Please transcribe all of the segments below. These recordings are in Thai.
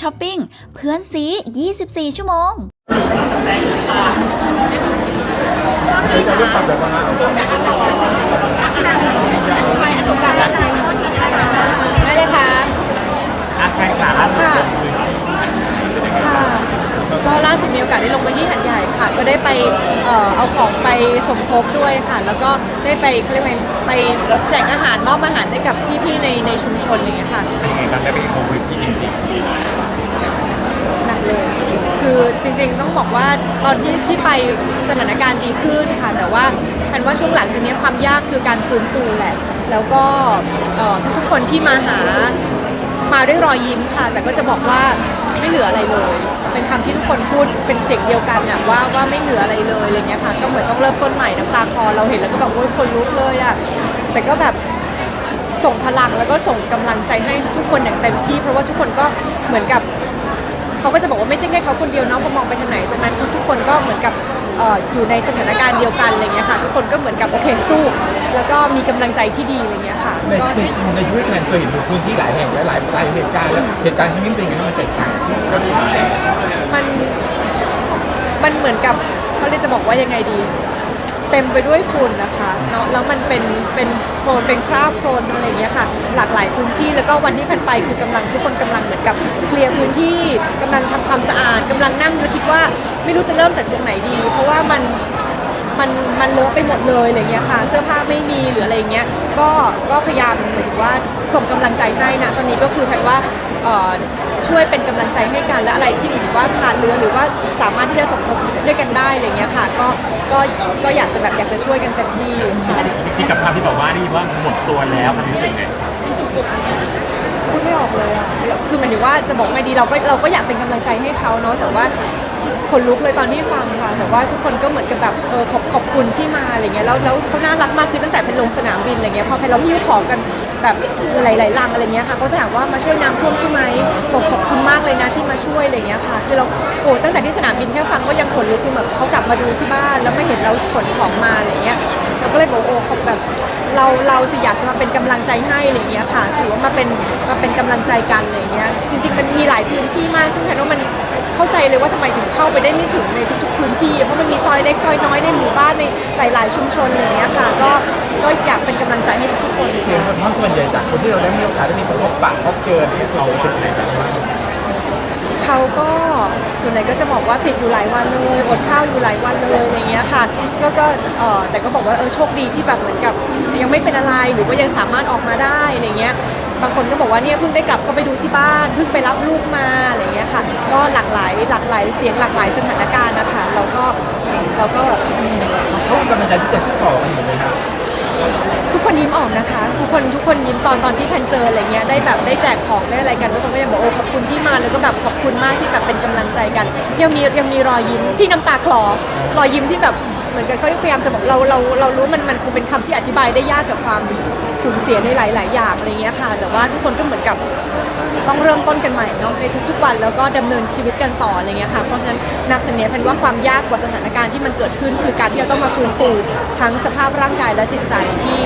ช้อปปิ้ง เพื่อนซี 24 ชั่วโมงจะเรื่องปรับแบบว่า แล้วก็ได้ไปเขาเรียกว่าไปแจกอาหารมอบอาหารให้กับพี่ๆในในชุมชนอะไรอย่างเงี้ยค่ะ เป็นยังไงบ้างได้ไปลงพื้นที่จริงหนักเลยคือจริงๆต้องบอกว่าตอนที่ที่ไปสถานการณ์ดีขึ้นค่ะ แต่ว่าแันว่าช่วงหลังจากนี้ความยากคือการฟื้นฟูแหละ แล้วก็เอ่อทุกๆคนที่มาหามาด้วยรอยยิ้มค่ะ แต่ก็จะบอกว่า ไม่เหลืออะไรเลย เป็นคำที่ทุกคนพูดเป็นเสียงเดียวกันนะว่าว่าไม่เหลืออะไรเลยอะไรเงี้ยค่ะก็เหมือนต้องเริ่มต้นใหม่น้ำตาคลอเราเห็นแล้วก็แบบโอ้ยคนลุกเลยอะแต่ก็แบบส่งพลังแล้วก็ส่งกำลังใจให้ทุกคนอย่างเต็มที่ เพราะว่าทุกคนก็เหมือนกับเขาก็จะบอกว่าไม่ใช่แค่เขาคนเดียวเนาะพอมองไปทางไหนตรงนั้นทุกๆคนก็เหมือนกับ เอ่ออยู่ในสถานการณ์เดียวกันอะไรเงี้ยค่ะทุกคนก็เหมือนกับโอเคสู้ แล้วก็มีกำลังใจที่ดีอะไรเงี้ยค่ะในก็ในในชีวิตแทนเคยเห็นพื้นที่หลายแห่งและหลายหลายเหตุการณ์แล้วเหตุการณ์ที่นี่เป็นยังไงมันแตกต่างที่เกาหลีมันมันเหมือนกับเขาเรียกจะบอกว่ายังไงดี เต็มไปด้วยฝุ่นนะคะเนาะแล้วมันเป็นเป็นโคลนเป็นคราบโคลนอะไรอย่างเงี้ยค่ะ หลากหลายพื้นที่แล้วก็วันที่ผ่านไปคือกำลังทุกคนกำลังเหมือนกับเคลียร์พื้นที่กำลังทำความสะอาดกำลังนั่งแล้วคิดว่า ไม่รู้จะเริ่มจากตรงไหนดี เพราะว่ามันมันมันเลอะไปหมดเลยอะไรเงี้ยค่ะ เสื้อผ้าไม่มีหรืออะไรเงี้ยก็ก็พยายามหมายถึงว่าส่งกำลังใจให้นะตอนนี้ก็คือแพทย์ว่าเอ่อช่วยเป็นกำลังใจให้กันและอะไรที่หรือว่าขาดเหลือหรือว่าสามารถที่จะสมทบด้วยกันได้อะไรเงี้ยค่ะ ก็ก็ก็อยากจะแบบอยากจะช่วยกันเต็มที่ค่ะจริงๆกับคำที่บอกว่านี่ว่าหมดตัวแล้วมันรู้สึกไงพูดไม่ออกเลยอะคือหมายถึงว่าจะบอกไม่ดีเราก็เราก็อยากเป็นกำลังใจให้เขาเนาะแต่ว่า คนลุกเลยตอนที่ฟังค่ะแต่ว่าทุกคนก็เหมือนกับแบบเออขอบขอบคุณที่มาอะไรเงี้ยแล้วแล้วเขาน่ารักมากคือตั้งแต่เป็นลงสนามบินอะไรเงี้ยพอไปเราหิ้วของกันแบบหลายๆลังอะไรเงี้ยค่ะเขาจะถามว่ามาช่วยน้ำท่วมใช่ไหมบอกขอบคุณมากเลยนะที่มาช่วยอะไรเงี้ยค่ะ คือเราโอ้ตั้งแต่ที่สนามบินแค่ฟังก็ยังขนลุกคือแบบเขากลับมาดูที่บ้านแล้วไม่เห็นเราขนของมาอะไรเงี้ยเราก็เลยบอกโอ้ขอบแบบเราเราสิอยากจะมาเป็นกำลังใจให้อะไรเงี้ยค่ะถือว่ามาเป็นมาเป็นกำลังใจกันอะไรเงี้ยจริง ๆ มันมีหลายพื้นที่มากซึ่งแพนว่ามัน เข้าใจเลยว่าทำไมถึงเข้าไปได้ไม่ถึงในทุก ๆ พื้นที่ เพราะมันมีซอยเล็กซอยน้อยในหมู่บ้านในหลาย ๆ ชุมชนอะไรอย่างเงี้ยค่ะก็ก็อยากเป็นกำลังใจให้ทุกๆคนเสียงสะท้อนส่วนใหญ่จากคนที่เราได้มีโอกาสได้มีคนพบปะพบเจอที่เขาเป็นอะไรแบบว่าเขาก็ส่วนใหญ่ก็จะบอกว่าติดอยู่หลายวันเลยอดข้าวอยู่หลายวันเลยอะไรเงี้ยค่ะก็ก็เออแต่ก็บอกว่าเออโชคดีที่แบบเหมือนกับยังไม่เป็นอะไรหรือว่ายังสามารถออกมาได้อะไรเงี้ย บางคนก็บอกว่าเนี่ยเพิ่งได้กลับเข้าไปดูที่บ้านเพิ่งไปรับลูกมาอะไรเงี้ยค่ะ ก็หลากหลายหลากหลายเสียงหลากหลายสถานการณ์นะคะเราก็เราก็อืมเขามีกำลังใจที่จะสู้ต่อกันอยู่ไหมครับทุกคนยิ้มออกนะคะ ทุกคนทุกคนยิ้มตอนตอนที่แพนเจออะไรเงี้ยได้แบบได้แจกของได้อะไรกันทุกคนก็ยังบอกโอ้ขอบคุณที่มาแล้วก็แบบขอบคุณมากที่แบบเป็นกำลังใจกัน ยังมียังมีรอยยิ้มที่น้ำตาคลอรอยยิ้มที่แบบเห มือนกับเขาพยายามจะบอกเราเราเรารู้มันมันคงเป็นคำที่อธิบายได้ยากกับความสูญเสียในหลาย ๆ อย่างอะไรเงี้ยค่ะ แต่ว่าทุกคนก็เหมือนกับต้องเริ่มต้นกันใหม่เนาะในทุก ๆ วันแล้วก็ดำเนินชีวิตกันต่ออะไรเงี้ยค่ะเพราะฉะนั้นนับจากนี้แพนว่าความยากกว่าสถานการณ์ที่มันเกิดขึ้น คือการที่เราต้องมาฟื้นฟูทั้งสภาพร่างกายและจิตใจที่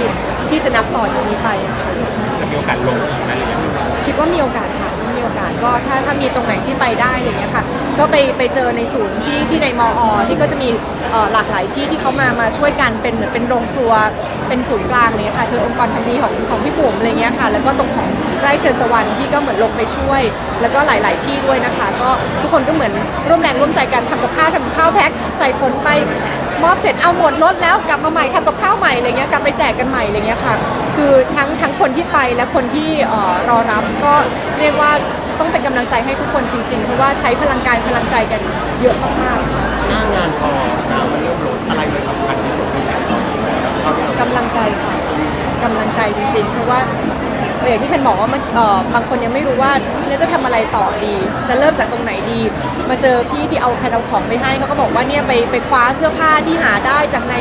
ที่จะนับต่อจากนี้ไปอะค่ะจะมีโอกาสลงอีกไหมหรือยังไงคิดว่ามีโอกาสค่ะ มีโอกาสก็ถ้าถ้ามีตรงไหนที่ไปได้อะไรเงี้ยค่ะก็ไปไปเจอในศูนย์ที่ที่ในมอ ที่ก็จะมีหลากหลายที่ที่เขามามาช่วยกันเป็นเหมือนเป็นโรงครัวเป็นศูนย์กลางเลยค่ะเจอองค์กรทำดีของของพี่บุ๋มอะไรเงี้ยค่ะ แล้วก็ตรงของไร่เชิญตะวันที่ก็เหมือนลงไปช่วย แล้วก็หลาย ๆ ที่ด้วยนะคะ ก็ทุกคนก็เหมือนร่วมแรงร่วมใจกันทำกับข้าวทำข้าวแพ็คใส่ผลไป มอบเสร็จเอาหมดรถแล้วกลับมาใหม่ทำกับข้าวใหม่อะไรเงี้ยกลับไปแจกกันใหม่อะไรเงี้ยค่ะ คือทั้งทั้งคนที่ไปและคนที่เอ่อรอรับก็เรียกว่าต้องเป็นกำลังใจให้ทุกคนจริงๆ เพราะว่าใช้พลังกายพลังใจกันเยอะมากๆค่ะหน้างานพอน้ำมันเริ่มลดอะไรเลยสำคัญที่สุดในการต่อกำลังใจค่ะกำลังใจจริงๆ เพราะว่าเอย่างที่เพนบอกว่ามันเอ่อบางคนยังไม่รู้ว่าเนี่ยจะทำอะไรต่อดี จะเริ่มจากตรงไหนดี มาเจอพี่ที่เอาแพนเอาของไปให้เขาก็บอกว่าเนี่ยไปไปคว้าเสื้อผ้าที่หาได้จากใน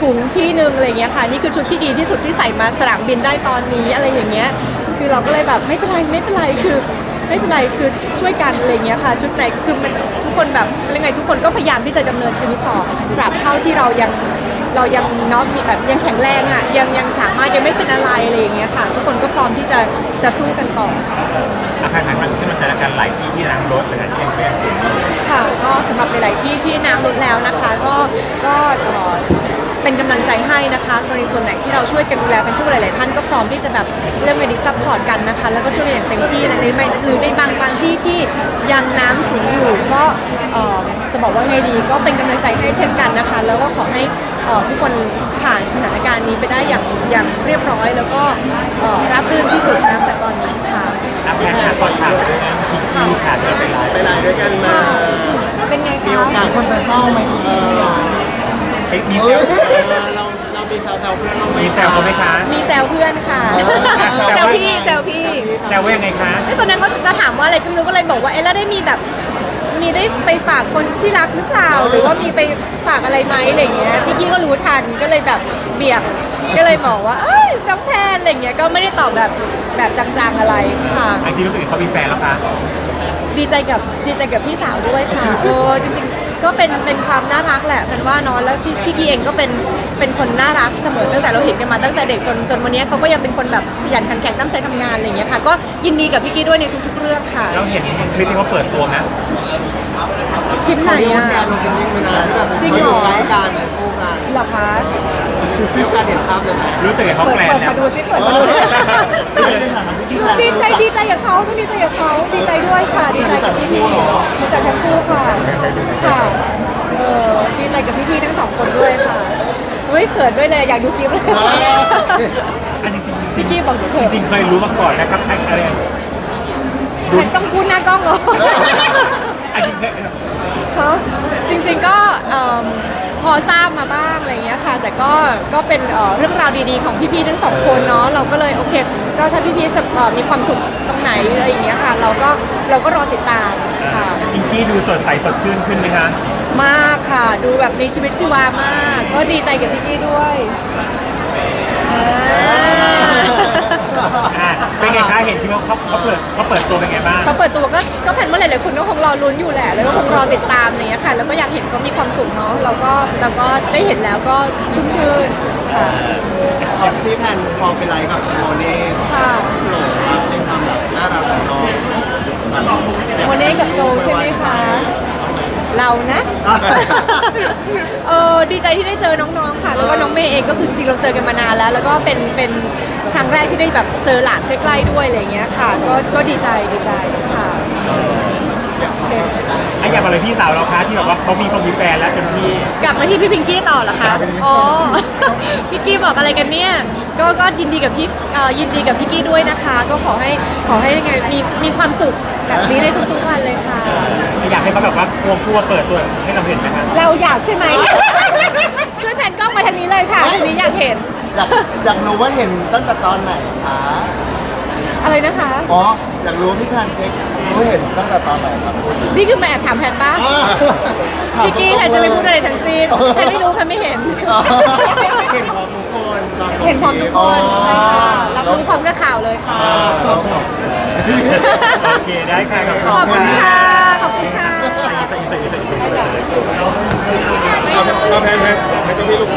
ถุงที่หนึ่งอะไรอย่างเงี้ยค่ะนี่คือชุดที่ดีที่สุดที่ใส่มาสนามบินได้ตอนนี้อะไรอย่างเงี้ยคือเราก็เลยแบบไม่เป็นไรไม่เป็นไรคือ ไม่เป็นไรคือช่วยกันอะไรเงี้ยค่ะ ชุดไหนคือมันทุกคนแบบเรียกไงทุกคนก็พยายามที่จะดำเนินชีวิตต่อตราบเท่าที่เรายัง เรายังเนาะมีแบบยังแข็งแรงอะยังยังสามารถยังไม่เป็นอะไรอะไรอย่างเงี้ยค่ะ ทุกคนก็พร้อมที่จะจะสู้กันต่อ อาคารนั้นมันขึ้นมาจากการหลายที่ที่น้ำลดเลยนะที่ยังแก้เสียงค่ะก็สำหรับหลายๆที่ที่น้ำลดแล้วนะคะ ก็ก็เอ่อเป็นกำลังใจให้นะคะกรณีส่วนไหนที่เราช่วยกันดูแลเป็นช่วยหลายๆท่านก็พร้อมที่จะแบบเรื่องเงินดิซัพพอร์ตกันนะคะ แล้วก็ช่วยกันอย่างเต็มที่และในไม่หรือในบางบางที่ที่ยังน้ำสูงอยู่ก็เอ่อจะบอกว่าไงดีก็เป็นกำลังใจให้เช่นกันนะคะ แล้วก็ขอให้ เอ่อทุกคนผ่านสถานการณ์นี้ไปได้อย่างอย่างเรียบร้อย แล้วก็เอ่อรับรื่นที่สุดนะจากตอนนี้ค่ะอาคารค่ะก่อนถามพิธีค่ะเธอไปไลฟ์ไปไหนด้วยกันมาเป็นไงมีคะโอกาสคนไปเฝ้าไหมพี่เออเฮ้ยมีเอเซลอเราเรามีแซวๆเพื่อนเราไหมมีแซลเขาไหมคะ มีแซวเพื่อนค่ะ แซวพี่แซวพี่ แซลว่ายังไงคะไอ้ตอนนั้นเขาจะถามว่าอะไรก็ไม่รู้ก็เลยบอกว่าเอ๊ะแล้วได้มีแบบ มีได้ไปฝากคนที่รักหรือเปล่า หรือว่ามีไปฝากอะไรไหมอะไรอย่างเงี้ยพี่กี้ก็รู้ทันก็เลยแบบเบี่ยงก็เลยบอกว่าเอ้ยน้องแพนอะไรอย่างเงี้ยก็ไม่ได้ตอบแบบแบบจังๆอะไรค่ะอันจริงรู้สึกเขามีแฟนแล้วคะ ดีใจกับดีใจกับพี่สาวด้วยค่ะเออจริงๆ ก็เป็นเป็นความน่ารักแหละเป็นว่าเน้องแล้วพี่พี่กี้เองก็เป็นเป็นคนน่ารักเสมอตั้งแต่เราเห็นกันมาตั้งแต่เด็กจนจนวันนี้เขาก็ยังเป็นคนแบบขยันขันแข็งตั้งใจทำงานอะไรอย่างเงี้ยค่ะ ก็ยินดีกับพี่กี้ด้วยในทุก ๆ เรื่องค่ะเราเห็นคลิปที่เขาเปิดตัวไหมคลิปไหนมีโออะ กาสลงเป็นยิ่งมานานที่แบบจริงเหรอ เขาอยู่ใกล้กันคู่กันเหรอคะมีโอกาสเห็นภาพเลยไหมรู้สึกไงเขาเปิดแกลนเปิดเนี่ยมาดูสิเปิดมาดูสิดี ขินด้วยเลยอยากดูคลิปเลยอันจริงพี่กี้บอกเดี๋ยวเขินจริงๆเคยรู้มาก่อนนะครับอะไรแพนต้องพูดหน้ากล้องเหรอ อันจริงเคยฮะจริงๆก็เอิ่มพอทราบมาบ้างอะไรเงี้ยค่ะ แต่ก็ก็เป็นเอ่อเรื่องราวดีๆของพี่ๆทั้งสองคนเนาะเราก็เลยโอเค ก็ถ้าพี่ๆสเอ่อมีความสุขตรงไหนอะไรอย่างเงี้ยค่ะ เราก็เราก็รอติดตามค่ะอิงกี้ดูสดใสสดชื่นขึ้นไหมคะ มากค่ะ ดูแบบมีชีวิตชีวามาก ก็ดีใจกับพี่ๆด้วยอ่าอะเป็นไงคะเห็นที่ว่าเขาเขาเปิดเขาเปิดตัวเป็นไงบ้าง เขาเปิดตัวก็ก็แผ่นว่าหลายๆคนก็คงรอลุ้นอยู่แหละ แล้วก็คงรอติดตามอะไรเงี้ยค่ะ แล้วก็อยากเห็นเขามีความสุขเนาะเราก็เราก็ได้เห็นแล้วก็ชุ่มชื่นค่ะขอบพี่แพนพอไปไลฟ์กับโมเน่ค่ะโหลว่าในความแบบน่ารักของน้องโมเน่กับโซลใช่ไหมคะ เรานะ เออดีใจที่ได้เจอน้องๆ ค่ะ แล้วก็น้องเมย์เองก็คือจริงเราเจอกันมานานแล้ว แล้วก็เป็นเป็นครั้งแรกที่ได้แบบเจอหลานใกล้ๆด้วยอะไรอย่างเงี้ยค่ะ ก็ก็ดีใจดีใจค่ะโอเคอะอยากมาเลยพี่สาวเราคะที่แบบว่าเขามีคนมีแฟนแล้วเต็มที่ กลับมาที่พี่พิงกี้ต่อเหรอคะ อ๋อ พี่กี้บอกอะไรกันเนี่ย ก็ก็ยินดีกับพี่เอ่อยินดีกับพี่กี้ด้วยนะคะ ก็ขอให้ขอให้ยังไงมีมีความสุข แบบนี้ในทุกๆวันเลยค่ะ อยากให้เขาแบบว่าควงคู่มาเปิดตัวให้เราเห็นไหมคะเราอยากใช่ไหม ช่วยแผนกล้องมาทางนี้เลยค่ะทางนี้อยากเห็น อยากอยากรู้ว่าเห็นตั้งแต่ตอนไหนคะอะไรนะคะ อ๋ออยากรู้ว่าพี่แพนเค้กเขาเห็นตั้งแต่ตอนไหนครับนี่คือมาแอบถามแผนป้าอ่าพี่กี้แผนจะไม่พูดอะไรทั้งสิ้นแผนไม่รู้แผนไม่เห็น อ๋อ เห็นพร้อมทุกคนใช่ค่ะอ๋อรับรู้ความกับข่าวเลยค่ะอ่าโอเคได้ค่ะขอบขอบคุคุณณค่ะค่ะขอบคุณค่ะอิสระอิสระอิสระอิสระได้จ้ะเราแพนแพนแพนก็มีลูก